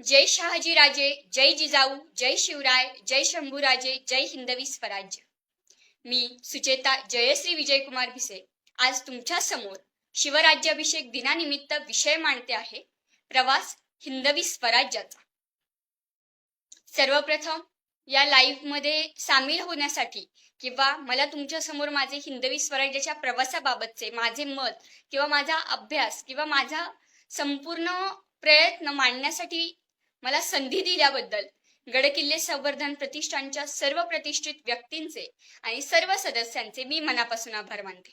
जय शहाजी राजे जय जिजाऊ जय शिवराय जय शंभूराजे जय हिंदवी स्वराज्य. मी सुचेता जयश्री विजयकुमार भिसे. आज तुमच्यासमोर शिवराज्याभिषेक दिनानिमित्त विषय मांडते आहे प्रवास हिंदवी स्वराज्याचा. सर्वप्रथम या लाईव्हमध्ये सामील होण्यासाठी किंवा मला तुमच्यासमोर माझे हिंदवी स्वराज्याच्या प्रवासाबाबतचे माझे मत किंवा माझा अभ्यास किंवा माझा संपूर्ण प्रयत्न मांडण्यासाठी मला संधी दिल्याबद्दल गडकिल्ले संवर्धन प्रतिष्ठानच्या सर्व प्रतिष्ठित व्यक्तींचे आणि सर्व सदस्यांचे मी मनापासून आभार मानते.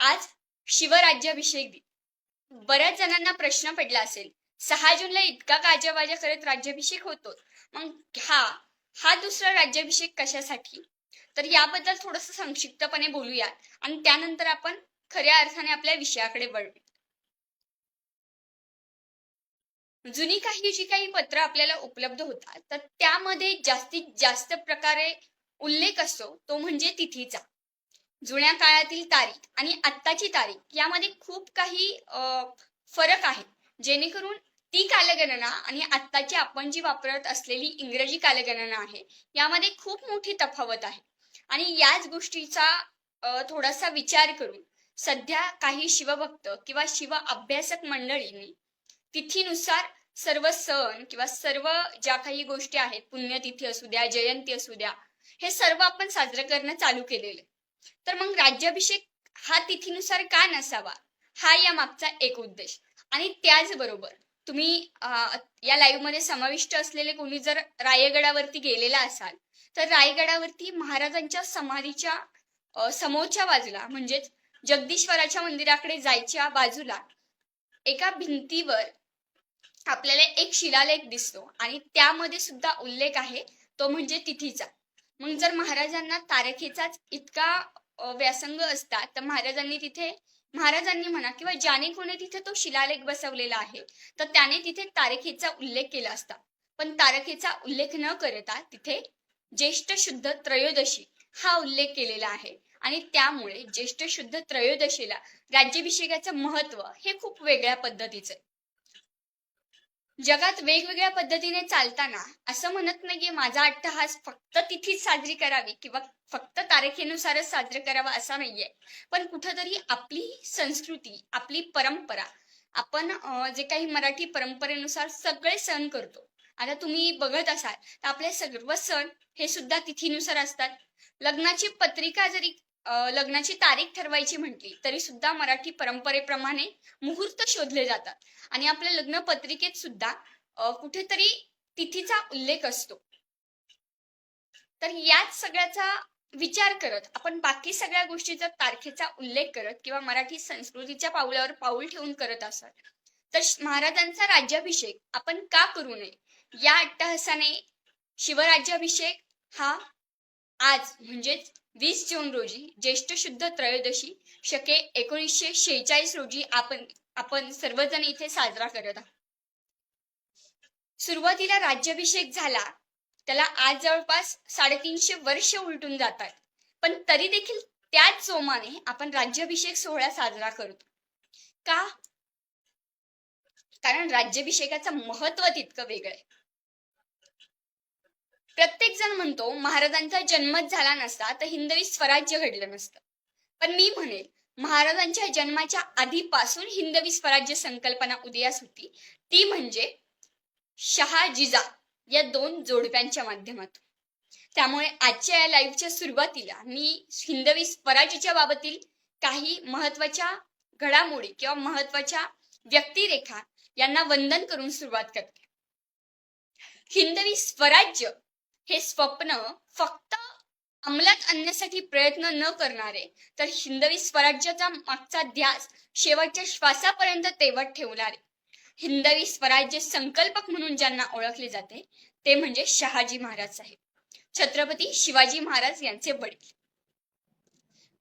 आज शिवराज्याभिषेक दिन. बऱ्याच जणांना प्रश्न पडला असेल सहा जूनला इतका गाजावाजा करत राज्याभिषेक होतो मग हा हा दुसरा राज्याभिषेक कशासाठी? तर याबद्दल थोडस संक्षिप्तपणे बोलूयात आणि त्यानंतर आपण खऱ्या अर्थाने आपल्या विषयाकडे वळू. जुनी काही जी काही पत्र आपल्याला उपलब्ध होतात तर त्यामध्ये जास्तीत जास्त प्रकारे उल्लेख असतो तो म्हणजे तिथीचा. जुन्या काळातील तारीख आणि आत्ताची तारीख यामध्ये खूप काही फरक आहे. जेणेकरून ती कालगणना आणि आत्ताची आपण जी वापरत असलेली इंग्रजी कालगणना आहे यामध्ये खूप मोठी तफावत आहे. आणि याच गोष्टीचा थोडासा विचार करून सध्या काही शिवभक्त किंवा शिव अभ्यासक मंडळींनी तिथीनुसार सर्व सण किंवा सर्व ज्या काही गोष्टी आहेत पुण्यतिथी असू द्या जयंती असू द्या हे सर्व आपण साजरं करणं चालू केलेलं. तर मग राज्याभिषेक हा तिथीनुसार का नसावा? हा या मागचा एक उद्देश. आणि त्याचबरोबर तुम्ही या लाईव्हमध्ये समाविष्ट असलेले कोणी जर रायगडावरती गेलेला असाल तर रायगडावरती महाराजांच्या समाधीच्या समोरच्या बाजूला म्हणजेच जगदीश्वराच्या मंदिराकडे जायच्या बाजूला एका भिंतीवर आपल्याला एक शिलालेख दिसतो आणि त्यामध्ये सुद्धा उल्लेख आहे तो म्हणजे तिथीचा. मग जर महाराजांना तारखेचाच इतका व्यासंग असता तर महाराजांनी तिथे महाराजांनी म्हणा किंवा ज्याने कोणी तिथे तो शिलालेख बसवलेला आहे तर त्याने तिथे तारखेचा उल्लेख केला असता. पण तारखेचा उल्लेख न करता तिथे ज्येष्ठ शुद्ध त्रयोदशी हा उल्लेख केलेला आहे. आणि त्यामुळे ज्येष्ठ शुद्ध त्रयोदशीला राज्याभिषेकाचं महत्त्व हे खूप वेगळ्या पद्धतीचं आहे. जगात वेगवेगळ्या पद्धतीने चालताना असं म्हणत नाहीये माझा अट्टहास फक्त तिथीच साजरी करावी किंवा फक्त तारखेनुसारच साजरा करावा असा नाहीये. पण कुठंतरी आपली संस्कृती आपली परंपरा आपण जे काही मराठी परंपरेनुसार सगळे सण करतो. आता तुम्ही बघत असाल तर आपले सर्व सण हे सुद्धा तिथीनुसार असतात. लग्नाची पत्रिका जरी लग्नाची तारीख ठरवायची म्हटली तरी सुद्धा मराठी परंपरेप्रमाणे मुहूर्त शोधले जातात. आणि आपल्या लग्न पत्रिकेत सुद्धा कुठेतरी तिथीचा उल्लेख असतो. तर याच सगळ्याचा विचार करत आपण बाकी सगळ्या गोष्टीचा तारखेचा उल्लेख करत किंवा मराठी संस्कृतीच्या पावलावर पाऊल ठेवून करत असाल तर महाराजांचा राज्याभिषेक आपण का करू नये? या अट्टहासाने शिवराज्याभिषेक हा आज म्हणजेच वीस जून रोजी ज्येष्ठ शुद्ध त्रयोदशी शके एकोणीसशे शेहेचाळीस रोजी आपण आपण सर्वजण इथे साजरा करत आहोत. सुरुवातीला राज्याभिषेक झाला त्याला आज जवळपास साडेतीनशे वर्ष उलटून जातात. पण तरी देखील त्याच जोमाने आपण राज्याभिषेक सोहळा साजरा करतो. का? कारण राज्याभिषेकाचं महत्त्व तितकं वेगळं आहे. प्रत्येक जण म्हणतो महाराजांचा जन्मच झाला नसता तर हिंदवी स्वराज्य घडलं नसतं. पण मी म्हणेल महाराजांच्या जन्माच्या आधीपासून हिंदवी स्वराज्य संकल्पना उदयास होती. ती म्हणजे शहा जिजा या दोन जोडप्यांच्या माध्यमातून. त्यामुळे आजच्या या लाईव्हच्या सुरुवातीला मी हिंदवी स्वराज्याच्या बाबतील काही महत्त्वाच्या घडामोडी किंवा महत्त्वाच्या व्यक्तिरेखा यांना वंदन करून सुरुवात करते. हिंदवी स्वराज्य हे स्वप्न फक्त अंमलात आणण्यासाठी प्रयत्न न करणारे तर हिंदवी स्वराज्याचा मागचा ध्यास शेवटच्या श्वासापर्यंत तेवत ठेवणारे. हिंदवी स्वराज्य संकल्पक म्हणून ज्यांना ओळखले जाते ते म्हणजे शहाजी महाराज साहेब. छत्रपती शिवाजी महाराज यांचे वडील.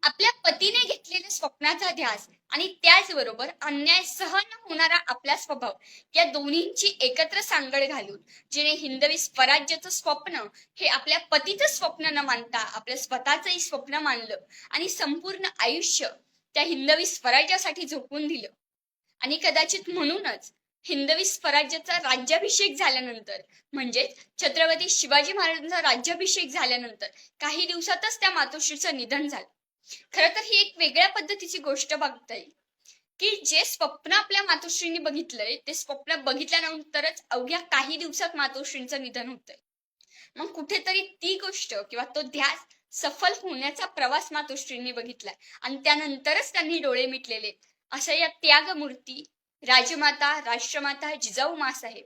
आपल्या पतीने घेतलेल्या स्वप्नाचा ध्यास आणि त्याचबरोबर अन्याय सहन होणारा आपला स्वभाव या दोन्हींची एकत्र सांगड घालून जिने हिंदवी स्वराज्याचं स्वप्न हे आपल्या पतीचं स्वप्न न मानता आपल्या स्वतःचंही स्वप्न मानलं आणि संपूर्ण आयुष्य त्या हिंदवी स्वराज्यासाठी झोकून दिलं. आणि कदाचित म्हणूनच हिंदवी स्वराज्याचा राज्याभिषेक झाल्यानंतर म्हणजेच छत्रपती शिवाजी महाराजांचा राज्याभिषेक झाल्यानंतर काही दिवसातच त्या मातोश्रीचं निधन झालं. खर तर ही एक वेगळ्या पद्धतीची गोष्ट बघता येईल. की जे स्वप्न आपल्या मातोश्रींनी बघितलंय ते स्वप्न बघितल्यानंतरच अवघ्या काही दिवसात मातोश्रींचं निधन होतंय. मग कुठेतरी ती गोष्ट किंवा तो ध्यास सफल होण्याचा प्रवास मातोश्रींनी बघितलाय आणि त्यानंतरच त्यांनी डोळे मिटलेले अशा या त्यागमूर्ती राजमाता राष्ट्रमाता जिजाऊ मासाहेब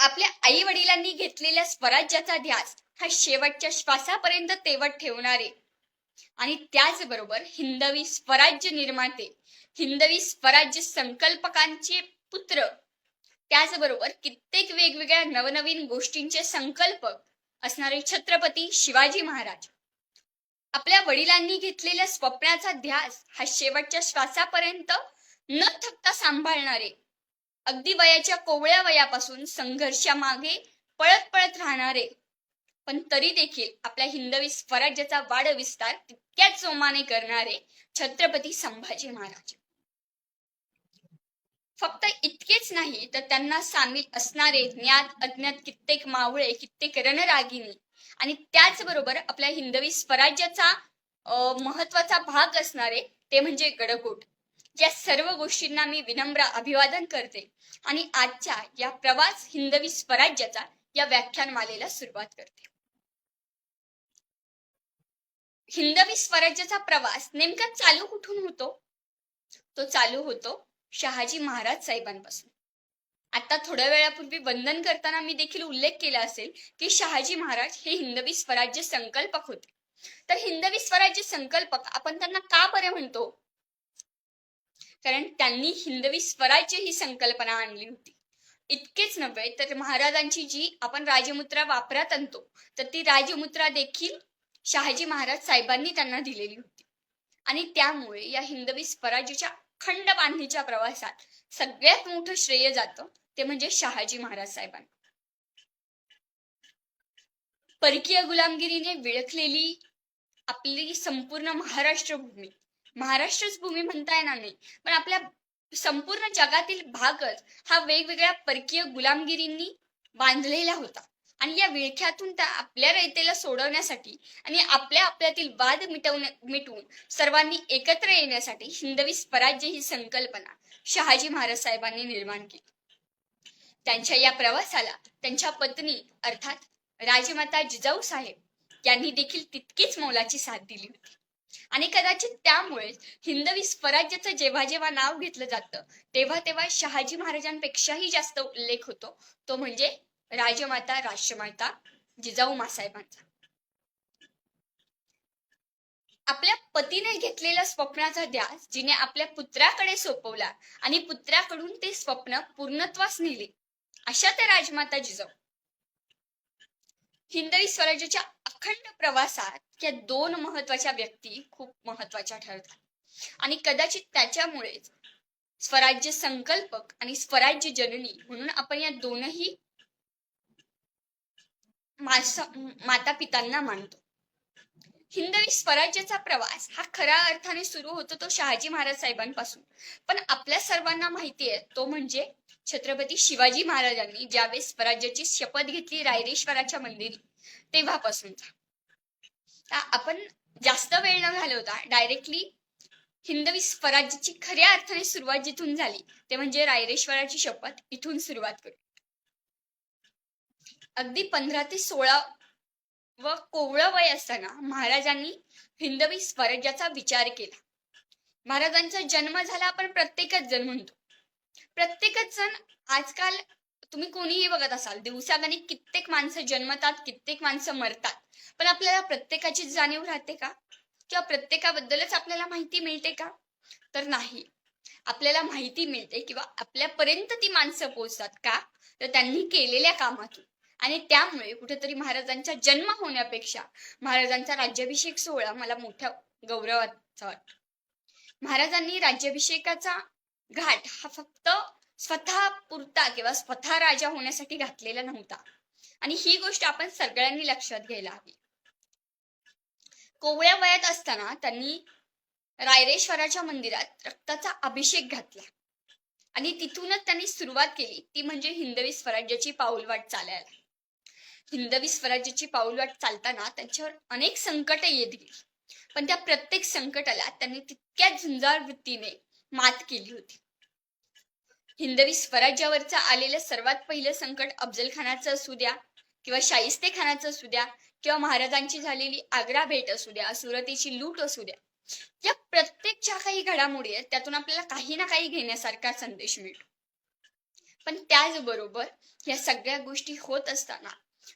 आपल्या आई वडिलांनी घेतलेल्या स्वराज्याचा ध्यास हा शेवटच्या श्वासापर्यंत तेवट ठेवणारे. आणि त्याचबरोबर हिंदवी स्वराज्य निर्माते हिंदवी स्वराज्य संकल्पकांचे पुत्र. त्याचबरोबर कित्येक वेगवेगळ्या नवनवीन गोष्टींचे संकल्पक असणारे छत्रपती शिवाजी महाराज. आपल्या वडिलांनी घेतलेल्या स्वप्नाचा ध्यास हा शेवटच्या श्वासापर्यंत न थकता सांभाळणारे अगदी वयाच्या कोवळ्या वयापासून संघर्षामागे पळत पळत राहणारे. पण तरी देखील आपल्या हिंदवी स्वराज्याचा वाढ विस्तार तितक्याच जोमाने करणारे छत्रपती संभाजी महाराज. फक्त इतकेच नाही तर त्यांना सामील असणारे ज्ञात अज्ञात कित्येक मावळे कित्येक रणरागिनी आणि त्याचबरोबर आपल्या हिंदवी स्वराज्याचा महत्त्वाचा भाग असणारे ते म्हणजे गडकोट. या सर्व गोष्टींना मी विनम्र अभिवादन करते आणि आजच्या या प्रवास हिंदवी स्वराज्याचा या व्याख्यानमालेला सुरुवात करते. हिंदवी स्वराज्याचा प्रवास नेमका चालू कुठून होतो? तो चालू होतो शहाजी महाराज साहेबांपासून. आता थोड्या वेळापूर्वी वंदन करताना मी देखील उल्लेख केला असेल की शहाजी महाराज हे हिंदवी स्वराज्य संकल्पक होते. तर हिंदवी स्वराज्य संकल्पक आपण त्यांना का बरे म्हणतो? कारण त्यांनी हिंदवी स्वराज्य ही संकल्पना आणली होती. इतकेच नव्हे तर महाराजांची जी आपण राजमुद्रा वापरात आणतो तर ती राजमुद्रा देखील शहाजी महाराज साहेबांनी त्यांना दिलेली होती. आणि त्यामुळे या हिंदवी स्वराज्याच्या खंड बांधणीच्या प्रवासात सगळ्यात मोठं श्रेय जातं ते म्हणजे शहाजी महाराज साहेबांना. परकीय गुलामगिरीने विळखलेली आपली संपूर्ण महाराष्ट्र भूमी महाराष्ट्रच भूमी म्हणता येणार नाही. पण आपल्या संपूर्ण जगातील भागच हा वेगवेगळ्या परकीय गुलामगिरींनी बांधलेला होता. आणि या विळख्यातून त्या आपल्या रयतेला सोडवण्यासाठी आणि आपल्या आपल्यातील वाद मिटवण्या मिटवून सर्वांनी एकत्र येण्यासाठी हिंदवी स्वराज्य ही संकल्पना शहाजी महाराज साहेबांनी निर्माण केली. त्यांच्या या प्रवासाला त्यांच्या पत्नी अर्थात राजमाता जिजाऊ साहेब यांनी देखील तितकीच मोलाची साथ दिली होती. आणि कदाचित त्यामुळेच हिंदवी स्वराज्याचं जेव्हा जेव्हा नाव घेतलं जातं तेव्हा तेव्हा शहाजी महाराजांपेक्षाही जास्त उल्लेख होतो. तो म्हणजे राजमाता राष्ट्रमाता जिजाऊ मासाहेबांचा. आपल्या पतीने घेतलेल्या स्वप्नाचा ध्यास जिने आपल्या पुत्राकडे सोपवला आणि पुत्राकडून ते स्वप्न पूर्णत्वास नेले. अशा त्या राजमाता जिजाऊ. हिंदवी स्वराज्याच्या अखंड प्रवासात या दोन महत्त्वाच्या व्यक्ती खूप महत्त्वाच्या ठरतात. आणि कदाचित त्याच्यामुळेच स्वराज्य संकल्पक आणि स्वराज्य जननी म्हणून आपण या दोनही माता पितांना मानतो. हिंदवी स्वराज्याचा प्रवास हा खऱ्या अर्थाने सुरू होतो तो शहाजी महाराज साहेबांपासून. पण आपल्या सर्वांना माहिती आहे तो म्हणजे छत्रपती शिवाजी महाराजांनी ज्यावेळेस स्वराज्याची शपथ घेतली रायरेश्वराच्या मंदिरी तेव्हापासून. आपण जास्त वेळ न घालवता डायरेक्टली हिंदवी स्वराज्याची खऱ्या अर्थाने सुरुवात जिथून झाली ते म्हणजे रायरेश्वराची शपथ इथून सुरुवात करू. अगदी पंधरा ते सोळा व कोवळं वय असताना महाराजांनी हिंदवी स्वराज्याचा विचार केला. महाराजांचा जन्म झाला आपण प्रत्येकच जण म्हणतो. प्रत्येकच जण आजकाल तुम्ही कोणीही बघत असाल दिवसागणिक कित्येक माणसं जन्मतात कित्येक माणसं मरतात. पण आपल्याला प्रत्येकाची जाणीव राहते का? किंवा प्रत्येकाबद्दलच आपल्याला माहिती मिळते का? तर नाही. आपल्याला माहिती मिळते किंवा आपल्यापर्यंत ती माणसं पोहोचतात का? तर त्यांनी केलेल्या कामातून. आणि त्यामुळे कुठेतरी महाराजांचा जन्म होण्यापेक्षा महाराजांचा राज्याभिषेक सोहळा मला मोठ्या गौरवाचा वाटतो. महाराजांनी राज्याभिषेकाचा घाट हा फक्त स्वतः पुरता किंवा स्वतः राजा होण्यासाठी घातलेला नव्हता. आणि ही गोष्ट आपण सगळ्यांनी लक्षात घ्यायला हवी. कोवळ्या वयात असताना त्यांनी रायरेश्वराच्या मंदिरात रक्ताचा अभिषेक घातला. आणि तिथूनच त्यांनी सुरुवात केली. ती म्हणजे हिंदवी स्वराज्याची पाऊलवाट चालायला. हिंदवी स्वराज्याची पाऊलवाट चालताना त्यांच्यावर अनेक संकट येत गेली. पण त्या प्रत्येक संकटाला त्यांनी तितक्या झुंजार वृत्तीने मात केली होती. हिंदवी स्वराज्यावरचं आलेलं सर्वात पहिलं संकट अफजल खानाचं असू द्या किंवा शाहिस्ते खानाचं असू द्या किंवा महाराजांची झालेली आग्रा भेट असू द्या सुरतीची लूट असू द्या. या प्रत्येक ज्या काही घडामोडी आहेत त्यातून आपल्याला काही ना काही घेण्यासारखा संदेश मिळतो. पण त्याचबरोबर या सगळ्या गोष्टी होत असताना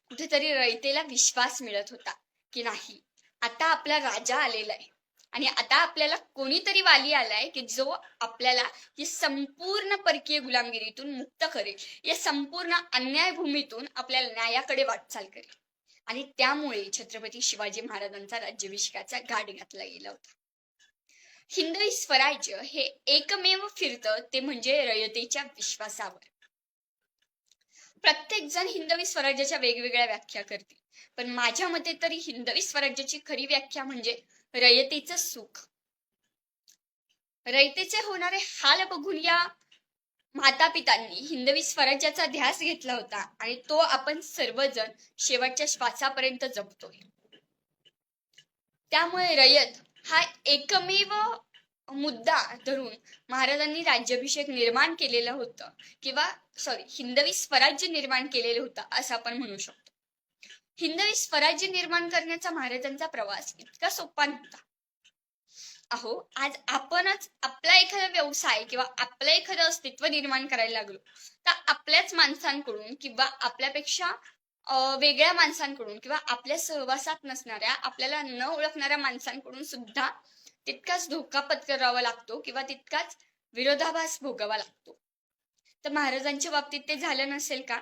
कुठेतरी रयतेला विश्वास मिळत होता की नाही आता आपला राजा आलेला आहे. आणि आता आपल्याला कोणीतरी वाली आलाय की जो आपल्याला ही संपूर्ण परकीय गुलामगिरीतून मुक्त करेल. या संपूर्ण अन्याय भूमीतून आपल्याला न्यायाकडे वाटचाल करेल. आणि त्यामुळे छत्रपती शिवाजी महाराजांचा राज्याभिषेकाचा घाट घातला गेला होता. हिंदवी स्वराज्य हे एकमेव फिरतं ते म्हणजे रयतेच्या विश्वासावर. प्रत्येक जण हिंदवी स्वराज्याच्या वेगवेगळ्या व्याख्या करतील. पण माझ्या मते तरी हिंदवी स्वराज्याची खरी व्याख्या म्हणजे रयतेचं सुख. रयतेचे होणारे हाल बघून या माता पितांनी हिंदवी स्वराज्याचा ध्यास घेतला होता आणि तो आपण सर्वजण शेवटच्या श्वासापर्यंत जपतोय. त्यामुळे रयत हा एकमेव मुद्दा धरून महाराजांनी राज्याभिषेक निर्माण केलेलं होतं किंवा सॉरी हिंदवी स्वराज्य निर्माण केलेलं होतं असं आपण म्हणू शकतो. हिंदवी स्वराज्य निर्माण करण्याचा महाराजांचा प्रवास इतका सोपा नव्हता. अहो आज आपणच आपला एखादा व्यवसाय किंवा आपलं एखादं अस्तित्व निर्माण करायला लागलो तर आपल्याच माणसांकडून किंवा आपल्यापेक्षा वेगळ्या माणसांकडून किंवा आपल्या सहवासात नसणाऱ्या आपल्याला न ओळखणाऱ्या माणसांकडून सुद्धा तितकाच धोका पत्करावा लागतो किंवा तितकाच विरोधाभास भोगावा लागतो. तर महाराजांच्या बाबतीत ते झालं नसेल का?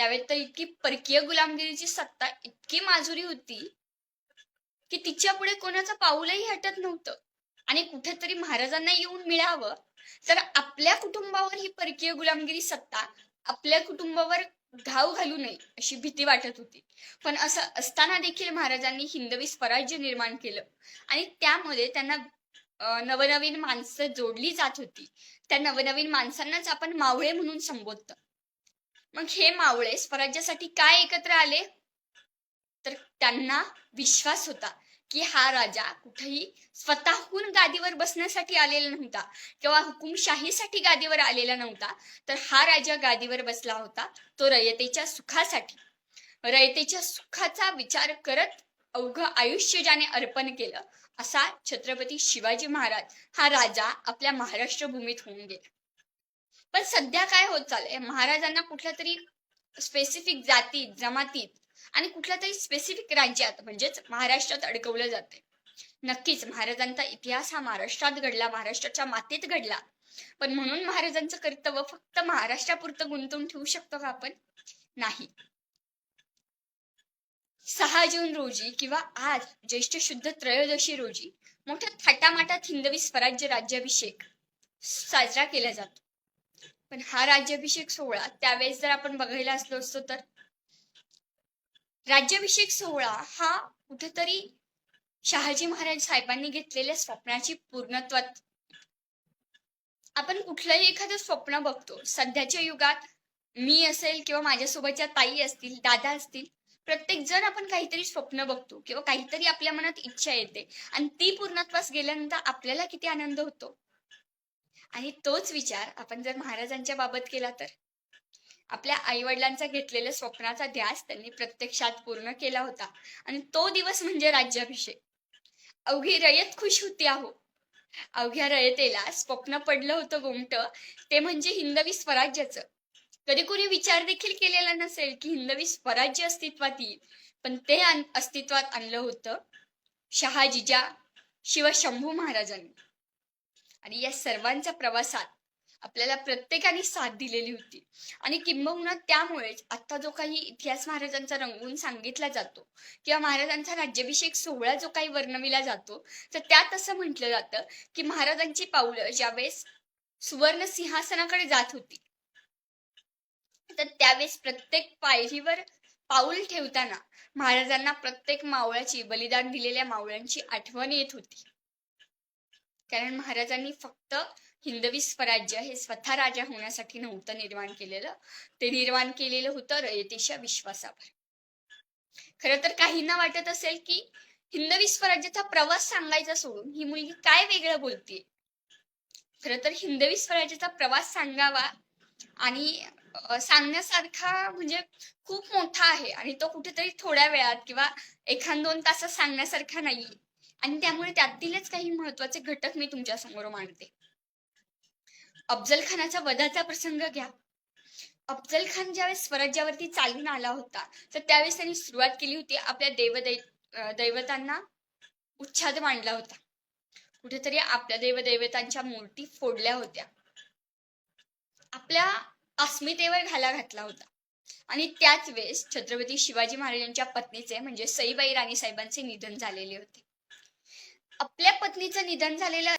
त्यावेळी तर इतकी परकीय गुलामगिरीची सत्ता इतकी माजुरी होती की तिच्या पुढे कोणाचं पाऊलही हटत नव्हतं. आणि कुठेतरी महाराजांना येऊन मिळावं तर आपल्या कुटुंबावर ही परकीय गुलामगिरी सत्ता आपल्या कुटुंबावर घाव घालू नये अशी भीती वाटत होती. पण असं असताना देखील महाराजांनी हिंदवी स्वराज्य निर्माण केलं. आणि त्यामध्ये त्यांना नवनवीन माणसं जोडली जात होती. त्या नवनवीन माणसांनाच आपण मावळे म्हणून संबोधतो. मग हे मावळे स्वराज्यासाठी काय एकत्र आले? तर त्यांना विश्वास होता की हा राजा कुठेही स्वतःहून गादीवर बसण्यासाठी आलेला नव्हता किंवा हुकुमशाहीसाठी गादीवर आलेला नव्हता तर हा राजा गादीवर बसला होता तो रयतेच्या सुखासाठी. रयतेच्या सुखाचा विचार करत अवघं आयुष्य ज्याने अर्पण केलं असा छत्रपती शिवाजी महाराज हा राजा आपल्या महाराष्ट्र भूमीत होऊन गेला. पण सध्या काय होत चाललंय? महाराजांना कुठल्या तरी स्पेसिफिक जातीत जमातीत आणि कुठल्या तरी स्पेसिफिक राज्यात म्हणजेच महाराष्ट्रात अडकवलं जाते नक्कीच महाराजांचा इतिहास हा महाराष्ट्रात घडला महाराष्ट्राच्या मातीत घडला. पण म्हणून महाराजांचं कर्तव्य फक्त महाराष्ट्रापुरतं गुंतवून ठेवू शकतो का आपण? नाही. सहा जून रोजी किंवा आज ज्येष्ठ शुद्ध त्रयोदशी रोजी मोठ्या थाटामाटात हिंदवी स्वराज्य राज्याभिषेक साजरा केला जातो. पण हा राज्याभिषेक सोहळा त्यावेळेस जर आपण बघायला असलो असतो तर राज्याभिषेक सोहळा हा कुठेतरी शहाजी महाराज साहेबांनी घेतलेल्या स्वप्नाची पूर्णत्वात आपण कुठलंही एखादं स्वप्न बघतो सध्याच्या युगात मी असेल किंवा माझ्यासोबतच्या ताई असतील दादा असतील प्रत्येक जण आपण काहीतरी स्वप्न बघतो किंवा काहीतरी आपल्या मनात इच्छा येते. आणि ती पूर्णत्वास गेल्यानंतर आपल्याला किती आनंद होतो? आणि तोच विचार आपण जर महाराजांच्या बाबत केला तर? आपल्या आई वडिलांचा घेतलेल्या स्वप्नाचा ध्यास त्यांनी प्रत्यक्षात पूर्ण केला होता. आणि तो दिवस म्हणजे राज्याभिषेक. अवघी रयत खुश होती आहो. अवघ्या रयतेला स्वप्न पडलं होतं गोमट. ते म्हणजे हिंदवी स्वराज्याचं. कधी कुणी विचार देखील केलेला नसेल की हिंदवी स्वराज्य अस्तित्वात येईल. पण ते अस्तित्वात आणलं होतं शहाजीजा शिवशंभू महाराजांनी. आणि या सर्वांच्या प्रवासात आपल्याला प्रत्येकाने साथ दिलेली होती. आणि किंबहुना त्यामुळेच आता जो काही इतिहास महाराजांचा रंगवून सांगितला जातो किंवा महाराजांचा राज्याभिषेक सोहळा जो काही वर्णविला जातो तर त्यात असं म्हटलं जातं की महाराजांची पावलं ज्यावेळेस सुवर्ण सिंहासनाकडे जात होती तर त्यावेळेस प्रत्येक पायरीवर पाऊल ठेवताना महाराजांना प्रत्येक मावळ्याची बलिदान दिलेल्या मावळ्यांची आठवण येत होती. कारण महाराजांनी फक्त हिंदवी स्वराज्य हे स्वतः राजा होण्यासाठी नव्हतं निर्माण केलेलं. ते निर्माण केलेलं होतं रयतेच्या विश्वासावर. खरं तर काहींना वाटत असेल की हिंदवी स्वराज्याचा प्रवास सांगायचा सोडून ही मुलगी काय वेगळं बोलते खरं तर हिंदवी स्वराज्याचा प्रवास सांगावा आणि सांगण्यासारखा म्हणजे खूप मोठा आहे आणि तो कुठेतरी थोड्या वेळात किंवा एखाद दोन तासात सांगण्यासारखा नाही आणि त्यामुळे त्यातीलच काही महत्त्वाचे घटक मी तुमच्यासमोर मांडते. अफजल खानाचा वधाचा प्रसंग घ्या. अफजल खान ज्यावेळेस स्वराज्यावरती चालून आला होता तर त्यावेळेस त्यांनी सुरुवात केली होती आपल्या देवदै दैवतांना उच्छाद मांडला होता. कुठेतरी आपल्या देवदैवतांच्या मूर्ती फोडल्या होत्या. आपल्या अस्मितेवर घाला घातला होता. आणि त्याच वेळेस छत्रपती शिवाजी महाराजांच्या पत्नीचे म्हणजे सईबाई राणी साहेबांचे निधन झालेले होते. आपल्या पत्नीचं निधन झालेलं